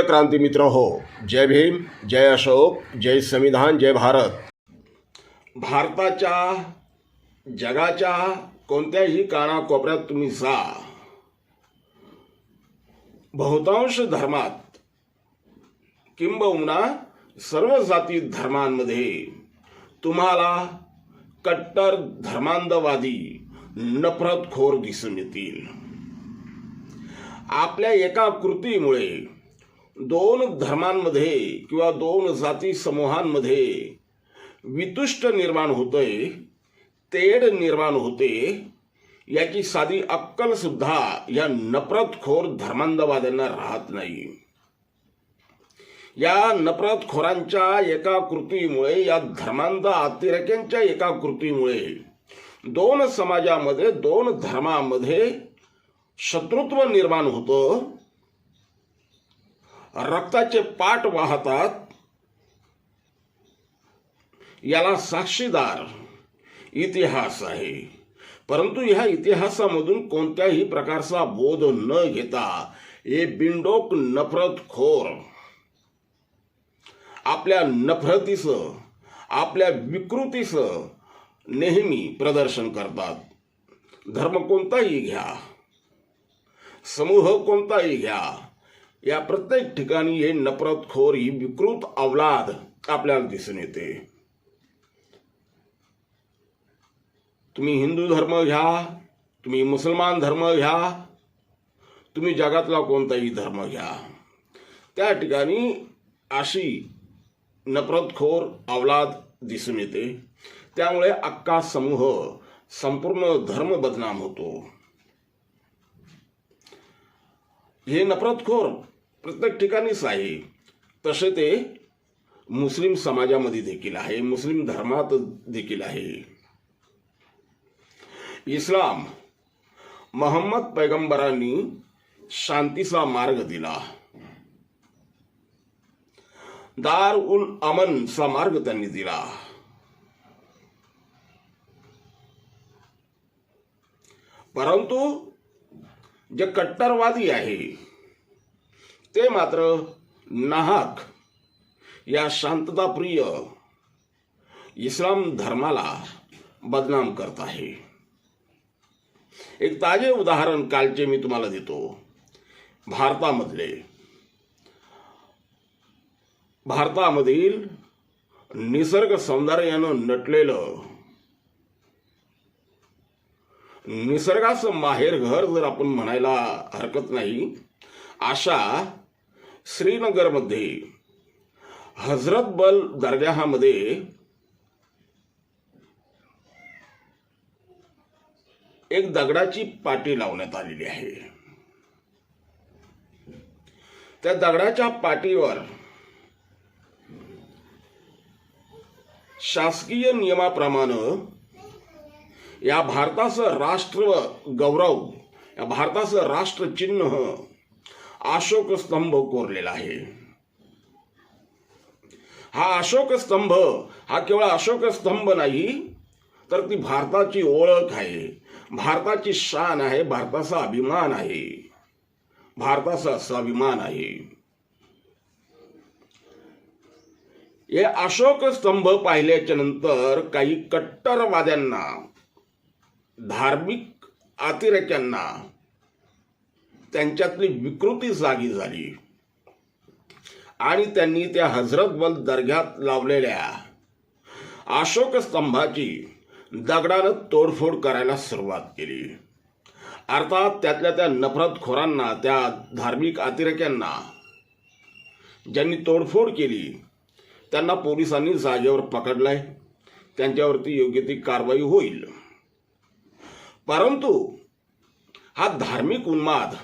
प्रिय क्रांती मित्र हो जय भीम जय अशोक जय संविधान जय भारत. भारताच्या जगाच्या कोणत्याही कानाकोपऱ्यात तुम्ही जा. बहुतांश धर्मात किंबहुना सर्व जाती धर्मांमध्ये तुम्हाला कट्टर धर्मांधवादी नफरतखोर दिसून येतील. आपल्या एका कृतीमुळे दोन धर्मांमध्ये किंवा दोन जाती समूहांमध्ये वितुष्ट निर्माण होतंय तेढ निर्माण होते याची साधी अक्कल सुद्धा या नफरतखोर धर्मांधवाद्यांना राहत नाही. या नफरतखोरांच्या एका कृतीमुळे या धर्मांध अतिरेक्यांच्या एका कृतीमुळे दोन समाजामध्ये दोन धर्मामध्ये शत्रुत्व निर्माण होतं रक्ताचे पाठ वाहतात याला साक्षीदार इतिहास आहे. परंतु ह्या इतिहासामधून कोणत्याही प्रकारचा बोध न घेता हे बिंडोक नफरतखोर आपल्या नफरतीचं आपल्या विकृतीचं नेहमी प्रदर्शन करतात. धर्म कोणताही घ्या समूह कोणताही घ्या या प्रत्येक ठिकाणी हे नफरतखोर ही विकृत अवलाद आपल्याला दिसून येते. तुम्ही हिंदू धर्म घ्या तुम्ही मुसलमान धर्म घ्या तुम्ही जगातला कोणताही धर्म घ्या. त्या ठिकाणी अशी नफरतखोर अवलाद दिसून येते. त्यामुळे अख्खा समूह संपूर्ण धर्म बदनाम होतो. हे नफरतखोर प्रत्येक ठिकाणीच आहे. तसे ते मुस्लिम समाजामध्ये देखील आहे. मुस्लिम धर्मात देखील आहे. इस्लाम मोहम्मद पैगंबरांनी शांतीचा मार्ग दिला. दार उल अमनचा मार्ग त्यांनी दिला. परंतु जे कट्टरवादी आहे ते मात्र नाहक या शांतताप्रिय इस्लाम धर्माला बदनाम करत आहे. एक ताजे उदाहरण कालचे मी तुम्हाला देतो. भारतामधले भारतामधील निसर्ग सौंदर्यानं नटलेलं निसर्गाचं माहेरघर जर आपण म्हणायला हरकत नाही अशा श्रीनगरमध्ये हजरत बल दर्गामध्ये एक दगडाची पाटी लावण्यात आलेली आहे. त्या दगडाच्या पाटीवर शासकीय नियमाप्रमाणे या भारताचं राष्ट्र गौरव या भारताचं राष्ट्रचिन्ह अशोक स्तंभ कोरलेला आहे. हा अशोक स्तंभ हा केवळ अशोक स्तंभ नाही तर ती भारताची ओळख आहे. भारताची शान आहे भारताचा अभिमान आहे. भारताचा स्वाभिमान आहे. हे अशोक स्तंभ पाहिल्याच्या नंतर काही कट्टरवाद्यांना धार्मिक अतिरेक्यांना त्यांच्यातली विकृती जागी झाली. आणि त्यांनी त्या हजरत बल दर्ग्यात लावलेल्या अशोक स्तंभाची दगडानं तोडफोड करायला सुरुवात केली. अर्थात त्यातल्या त्या नफरतखोरांना त्या धार्मिक अतिरेक्यांना ज्यांनी तोडफोड केली त्यांना पोलिसांनी जागेवर पकडलंय. त्यांच्यावरती योग्य ती कारवाई होईल. परंतु हा धार्मिक उन्माद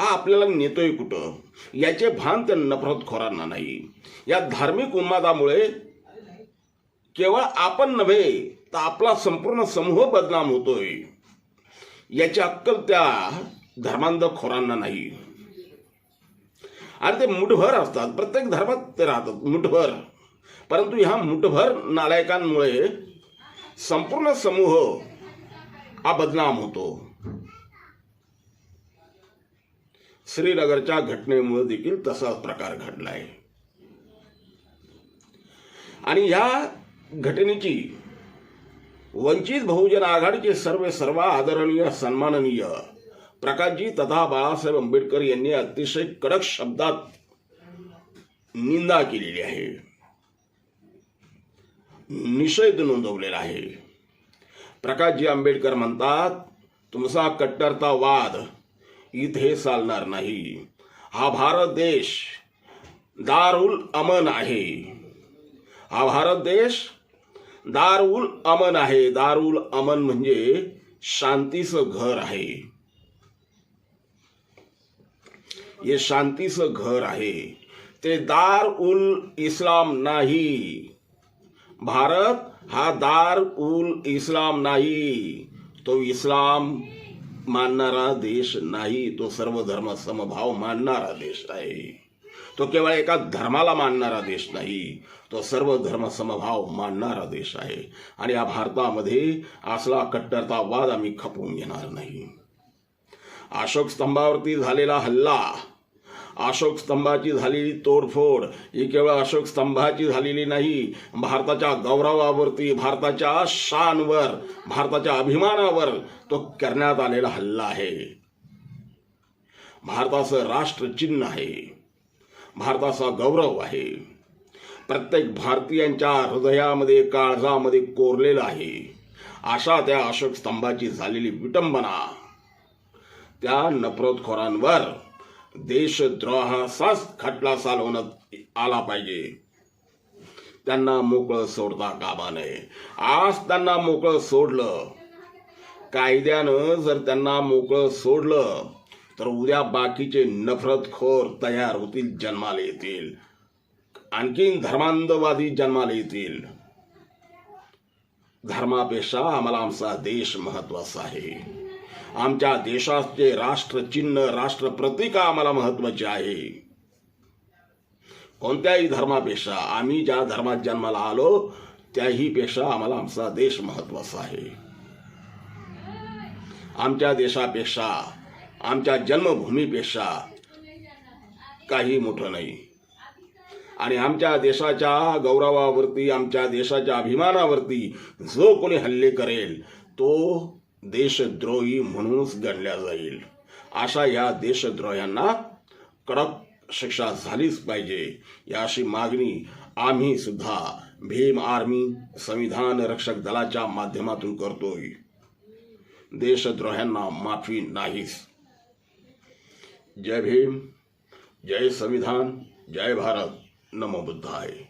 हा आपल्याला नेतोय कुठं? याचे भान त्या नफरतखोरांना नाही. या धार्मिक उन्मादामुळे केवळ आपण नव्हे तर आपला संपूर्ण समूह बदनाम होतोय. याची अक्कल त्या धर्मांध खोरांना नाही. आणि ते मुठभर असतात. प्रत्येक धर्मात ते राहतात मुठभर. परंतु ह्या मुठभर नालायकांमुळे संपूर्ण समूह हा बदनाम होतो. श्रीनगरच्या घटनेमुळे देखील तसाच प्रकार घडलाय. आणि ह्या घटनेची वंचित बहुजन आघाडीचे सर्व सर्व आदरणीय सन्माननीय प्रकाशजी तथा बाळासाहेब आंबेडकर यांनी अतिशय कडक शब्दात निंदा केलेली आहे. निषेध नोंदवलेला आहे. प्रकाशजी आंबेडकर म्हणतात तुमचा कट्टरतावाद इथे चालणार नाही। हा भारत देश, दारुल अमन आहे। हा भारत देश, दारुल अमन आहे। दारुल अमन म्हणजे शांतीचं घर हे शांतीचं घर आहे। ते दार उल इस्लाम नाही। भारत हा दार उल इस्लाम नाही। तो इस्लाम मानणारा देश नाही तो सर्व धर्म समभाव मानणारा देश आहे तो केवळ एका धर्माला मानणारा देश नाही तो सर्व धर्म समभाव मानणारा देश आहे. आणि या भारतामध्ये असला कट्टरतावाद आम्ही खपवून घेणार नाही. अशोक स्तंभावरती झालेला हल्ला अशोक स्तंभाची झालेली तोडफोड. ही केवळ अशोक स्तंभाची झालेली नाही भारताच्या गौरवावरती भारताच्या शानवर भारताच्या अभिमानावर तो करण्यात आलेला हल्ला आहे. भारताचं राष्ट्रचिन्ह आहे. भारताचा गौरव आहे. प्रत्येक भारतीयांच्या हृदयामध्ये काळजामध्ये कोरलेलं आहे. अशा त्या अशोक स्तंभाची झालेली विटंबना त्या नफरतखोरांवर देशद्रोहाचाच खटला चालवण्यात आला पाहिजे. त्यांना मोकळं सोडता कामा नये. आज त्यांना मोकळं सोडलं. कायद्यानं जर त्यांना मोकळं सोडलं तर उद्या बाकीचे नफरतखोर तयार होतील जन्माला येतील. आणखीन धर्मांधवादी जन्माला येतील. धर्मापेक्षा आम्हाला आमचा देश महत्त्वाचा आहे. आमच्या देशाचे राष्ट्रचिन्ह राष्ट्रप्रतीक आम्हाला महत्त्वाचे आहे. कोणत्याही धर्मापेक्षा आम्ही ज्या धर्मात जन्माला आलो त्याही पेक्षा आम्हाला आमचा देश महत्त्वाचा आहे. आमच्या देशापेक्षा आमच्या जन्मभूमीपेक्षा काही मोठं नाही. आणि आमच्या देशाच्या गौरवावरती आमच्या देशाच्या अभिमानावरती जो कोणी हल्ले करेल तो देशद्रोही म्हणूनच गणल्या जाईल. अशा या देशद्रोह्यांना कडक शिक्षा झालीच पाहिजे. या अशी मागणी आम्ही सुद्धा भीम आर्मी संविधान रक्षक दलाच्या माध्यमातून करतोय. देशद्रोह्यांना माफी नाहीच. जय भीम जय संविधान जय भारत. नमो बुद्धाय.